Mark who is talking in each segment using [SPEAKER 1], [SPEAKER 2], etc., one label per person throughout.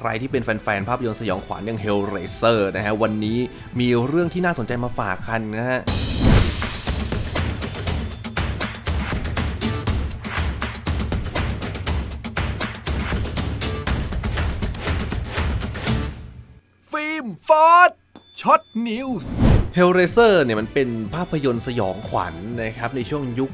[SPEAKER 1] ใครที่เป็นแฟนๆ ภาพยนตร์สยองขวัญอย่าง Hellraiser นะฮะ วันนี้มีเรื่องที่น่าสนใจมาฝากกันนะฮะฟิล์มฟอร์ดช็อตนิวส์ Hellraiser เนี่ยมันเป็นภาพยนตร์สยองขวัญนะครับในช่วงยุค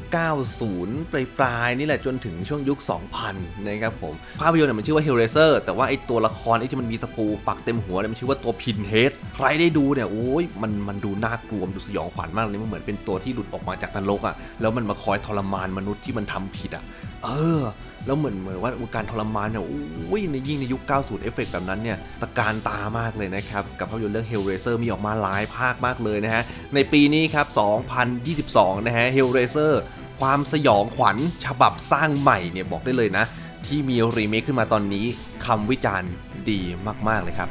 [SPEAKER 1] 90 ปลายปลายๆนี่แหละจนถึงช่วงยุค 2000 นะครับผม ภาพยนตร์เนี่ยมันชื่อว่า Hellraiser แต่ว่าไอตัวละครไอที่มันมีตะปูปักเต็มหัวเนี่ยมันชื่อว่าตัวพินเฮดใครได้ดูเนี่ยโอ้ยมันมันดูน่ากลัวดูสยองขวัญมากเลยมันเหมือนเป็นตัวที่หลุดออกมาจากนรกอะ่ะแล้วมันมาคอยทรมานมนุษย์ที่มันทำผิดอะ่ะ เออ แล้วเหมือนเหมือนว่าการทรมานเนี่ยโอ้ยในยิ่งในยุค 90 เอฟเฟกต์แบบนั้นเนี่ยตะการตามากเลยนะครับ กับภาพยนตร์เรื่อง Hellraiser มีออกมาหลายภาคมากเลยนะฮะ ในปีนี้ครับ 2022 นะฮะ Hellraiser ความสยองขวัญฉบับสร้างใหม่เนี่ยบอกได้เลยนะ ที่มีรีเมคขึ้นมาตอนนี้คำวิจารณ์ดีมาก ๆ เลยครับ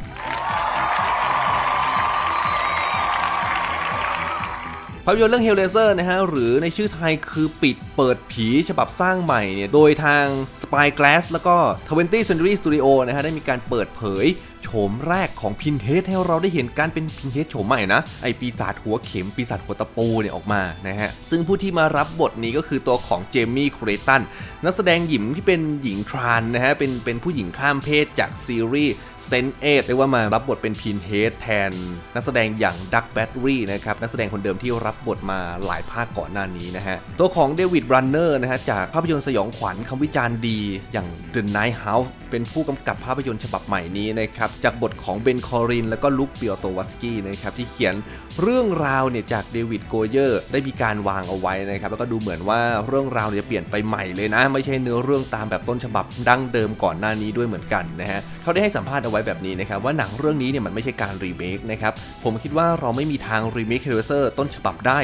[SPEAKER 1] ภาพยนตร์เรื่อง Hellraiser นะฮะ หรือในชื่อไทยคือปิดเปิดผีฉบับสร้างใหม่เนี่ย โดยทาง Spyglass แล้วก็ 20th Century Studio นะฮะ ได้มีการเปิดเผย โฉมแรกของพินเฮดให้เราได้เห็นการเป็นพินเฮดโฉมใหม่นะไอปีศาจหัวเข็มปีศาจหัวตะปูเนี่ยออกมานะฮะซึ่งผู้ที่มารับบทนี้ก็คือตัวของเจมี่ครตันนักแสดงหญิงที่เป็นหญิงทรานนะฮะเป็นเป็นผู้หญิงข้ามเพศจากซีรีส์เซนเอเรียกว่ามารับบทเป็นพินเฮดแทน นักแสดงอย่างดักแบตรีนะครับนักแสดงคนเดิมที่รับบทมาหลายภาคก่อนหน้านี้นะฮะตัวของเดวิดรันเนอร์นะฮะจากภาพยนตร์สยองขวัญคำวิจารณ์ดีอย่าง The Night House เป็นผู้กำกับภาพยนตร์ฉบับใหม่นี้นะครับจากบทของเบนคอริน แล้วก็ลุคเปียโตวัสกี้นะครับที่เขียนเรื่องราวเนี่ยจากเดวิดโกเยอร์ได้มีการวางเอาไว้นะครับแล้วก็ดูเหมือนว่าเรื่องราวจะเปลี่ยนไปใหม่เลยนะ ไม่ใช่เนื้อเรื่องตามแบบต้นฉบับดั้งเดิมก่อนหน้านี้ด้วยเหมือนกันนะฮะเขาได้ให้สัมภาษณ์เอาไว้แบบนี้นะครับว่าหนังเรื่องนี้เนี่ยมันไม่ใช่การรีเมคนะครับผมคิดว่าเราไม่มีทางรีเมคเฮลเซอร์ต้นฉบับได้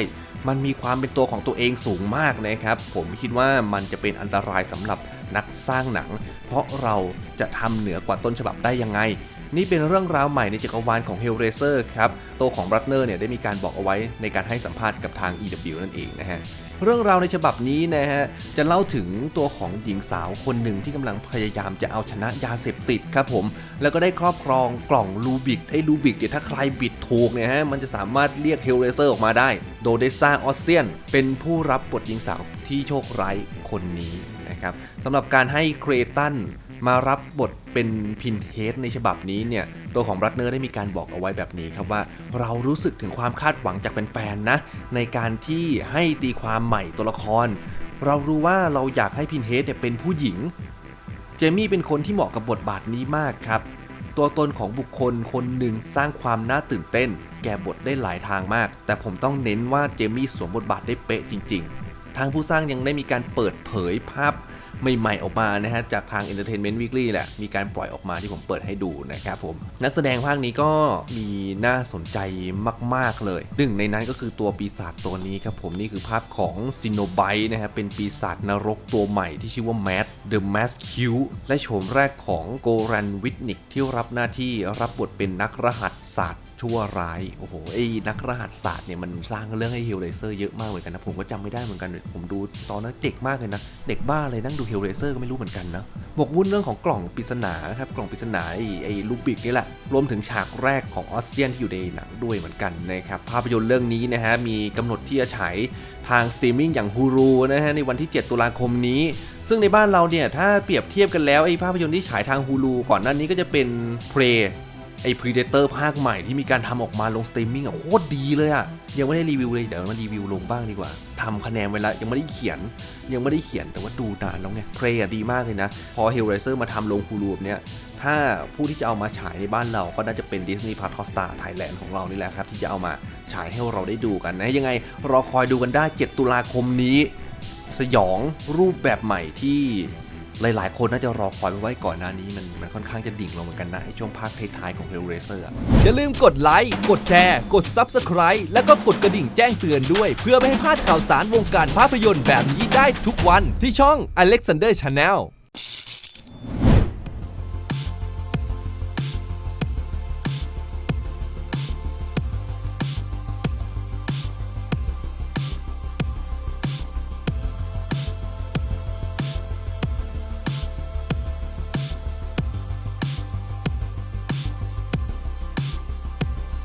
[SPEAKER 1] มันมีความเป็นตัวของตัวเองสูงมากนะครับ ผมคิดว่ามันจะเป็นอันตรายสำหรับนักสร้างหนัง เพราะเราจะทำเหนือกว่าต้นฉบับได้ยังไง นี่เป็นเรื่องราวใหม่ในจักรวาลของ Hellraiser ครับ ตัวของรัตเนอร์เนี่ยได้มีการบอกเอาไว้ในการให้สัมภาษณ์กับทาง EW นั่นเองนะฮะ เรื่องราวในฉบับนี้นะฮะ จะเล่าถึงตัวของหญิงสาวคนหนึ่งที่กำลังพยายามจะเอาชนะยาเสพติดครับผม แล้วก็ได้ครอบครองกล่องลูบิกไอ้ลูบิกเนี่ยถ้าใครบิดถูกเนี่ยฮะมันจะสามารถเรียกเฮลเรเซอร์ออกมาได้ โดเดซ่าออสเซียน เป็นผู้รับบทหญิงสาวที่โชคร้ายคนนี้นะครับสำหรับการให้เครตัน มารับบทเป็นพินเฮดในฉบับนี้เนี่ย ตัวของรัตเนอร์ได้มีการบอกเอาไว้แบบนี้ครับว่า เรารู้สึกถึงความคาดหวังจากแฟนๆนะ ในการที่ให้ตีความใหม่ตัวละคร เรารู้ว่าเราอยากให้พินเฮดเนี่ยเป็นผู้หญิง เจมี่เป็นคนที่เหมาะกับบทบาทนี้มากครับ ตัวตนของบุคคลคนหนึ่งสร้างความน่าตื่นเต้น แก่บทได้หลายทางมาก แต่ผมต้องเน้นว่าเจมี่สวมบทบาทได้เป๊ะจริง ๆ ทางผู้สร้างยังได้มีการเปิดเผยภาพ ใหม่ๆออกมานะฮะจากทาง Entertainment Weekly แหละ มีการปล่อยออกมาที่ผมเปิดให้ดูนะครับผม นักแสดงภาคนี้ก็มีน่าสนใจมาก ๆ เลย หนึ่งในนั้นก็คือตัวปีศาจตัวนี้ครับผมนี่คือภาพของซินโนไบนะฮะเป็นปีศาจนรกตัวใหม่ที่ชื่อว่าแม d The Mask Q และโฉมแรกของโกรันวิทนิกที่รับหน้าที่รับบทเป็นนักรหัสศาสตร์ ชั่วร้าย โอ้โห ไอ้นักรหัสศาสตร์เนี่ยมันสร้างเรื่องให้เฮลเ r เซอร์เยอะมากเหมือนกันนะ ผมก็จำไม่ได้เหมือนกัน ผมดูตอนนั้นเด็กมากเลยนะ เด็กบ้าเลยนั่งดูเฮลเ r เซอร์ก็ไม่รู้เหมือนกันนะ บวกวุ่นเรื่องของกล่องปริศนาครับ กล่องปริศนาไอ้ไอ้ลูบิกนี่แหละ รวมถึงฉากแรกของออสเซียนที่อยู่ในหนังด้วยเหมือนกันนะครับ ภาพยนตร์เรื่องนี้นะฮะ มีกำหนดที่จะฉายทางสตรีมมิ่งอย่างฮูรูนะฮะในวันที่ 7 ตุลาคมนี้ ซึ่งในบ้านเราเนี่ยถ้าเปรียบเทียบกันแล้วไอ้ภาพยนตร์ที่ฉายทางฮูลูก่อนหน้านี้ก็จะเป็นเพล ไอ้ Predator ภาคใหม่ที่มีการทำออกมาลงสตรีมมิ่งอะโคตรดีเลยอะยังไม่ได้รีวิวเลย เดี๋ยวมารีวิวลงบ้างดีกว่าทำคะแนนไว้ล้วยังไม่ได้เขียน ยังไม่ได้เขียนแต่ว่าดูนานแล้วเนี่ยเพลอะดีมากเลยนะ พอ Hellraiser มาทำลงฮูลูแบบเนี้ยถ้าผู้ที่จะเอามาฉายในบ้านเราก็น่าจะเป็น Disney Plus Hotstar Thailand ของเรานี่แหละครับ ที่จะเอามาฉายให้เราได้ดูกันนะ ยังไงรอคอยดูกันได้ 7 ตุลาคมนี้ สยองรูปแบบใหม่ที่ หลายๆ คนน่าจะรอคอยไว้ก่อนหน้านี้มันมันค่อนข้างจะดิ่งลงเหมือนกันนะไอช่วงภาคท้ายๆของ Hellraiser อะ
[SPEAKER 2] อย่าลืมกดไลค์ กดแชร์ กด Subscribe แล้วก็กดกระดิ่งแจ้งเตือนด้วย เพื่อไม่ให้พลาดข่าวสารวงการภาพยนตร์แบบนี้ได้ทุกวันที่ช่อง Alexander Channel